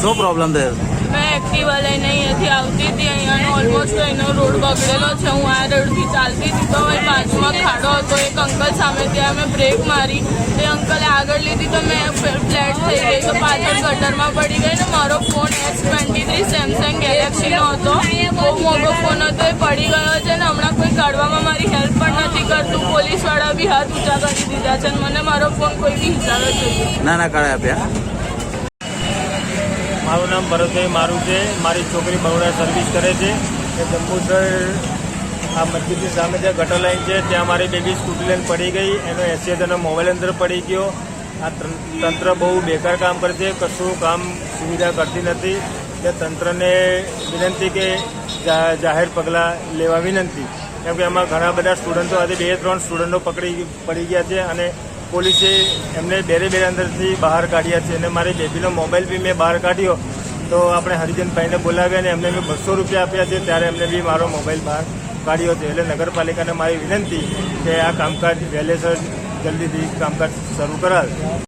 શું પ્રોબ્લેમ થયો મેં એક્ટિવા લઈને અહીંયાથી આવતી હતી અહીંયા ઓલમોસ્ટ એનો રોડ બગડેલો છે. હું આ રોડથી ચાલતી હતી તો એ બાજુમાં ખાડો હતો. એક અંકલ સામે ત્યાં મેં બ્રેક મારી. તે અંકલે આગળ લીધી તો મેં ફ્લેટ થઈ ગઈ. તો પાછળ ગટરમાં પડી ગઈ ને મારો ફોન એસ મોટો ફોન હતો એ પડી ગયો છે ને હમણાં કોઈ કાઢવામાં મારી હેલ્પ પણ નથી કરતું. પોલીસવાળા બી હાથ ઊંચા કરી દીધા છે મને મારો ફોન કોઈ બી હિસાબે જોઈએ. ના ના કાઢે આપ્યા મારું નામ ભરતભાઈ મારું છે. મારી છોકરી બરોડા સર્વિસ કરે છે. એ જંબુસર આ મસ્જિદની સામે જે ગટર લાઈન છે ત્યાં મારી બેબી સ્કૂટી લઈને પડી ગઈ. એનો એસી હજારનો મોબાઈલ અંદર પડી ગયો. આ તં- તંત્ર બહુ બેકાર કામ કરે છે કશું કામ સુવિધા કરતી નથી. તે તંત્રને વિનંતી કે જાહેર પગલાં લેવા વિનંતી. કેમ કે એમાં ઘણા બધા સ્ટુડન્ટો આજે બે, ત્રણ સ્ટુડન્ટો પકડી, પડી ગયા છે અને પોલીસે એમને બેરે બેરે અંદરથી બહાર કાઢ્યા છે. અને મારી બેબીનો મોબાઈલ બી મેં બહાર કાઢ્યો. તો આપણે હરિજનભાઈને બોલાવ્યા અને એમને મેં બસો રૂપિયા આપ્યા છે. ત્યારે એમને બી મારો મોબાઈલ બહાર કાઢ્યો છે. એટલે નગરપાલિકાને મારી વિનંતી કે આ કામકાજ વહેલેસર જલ્દીથી કામકાજ શરૂ કરાવે.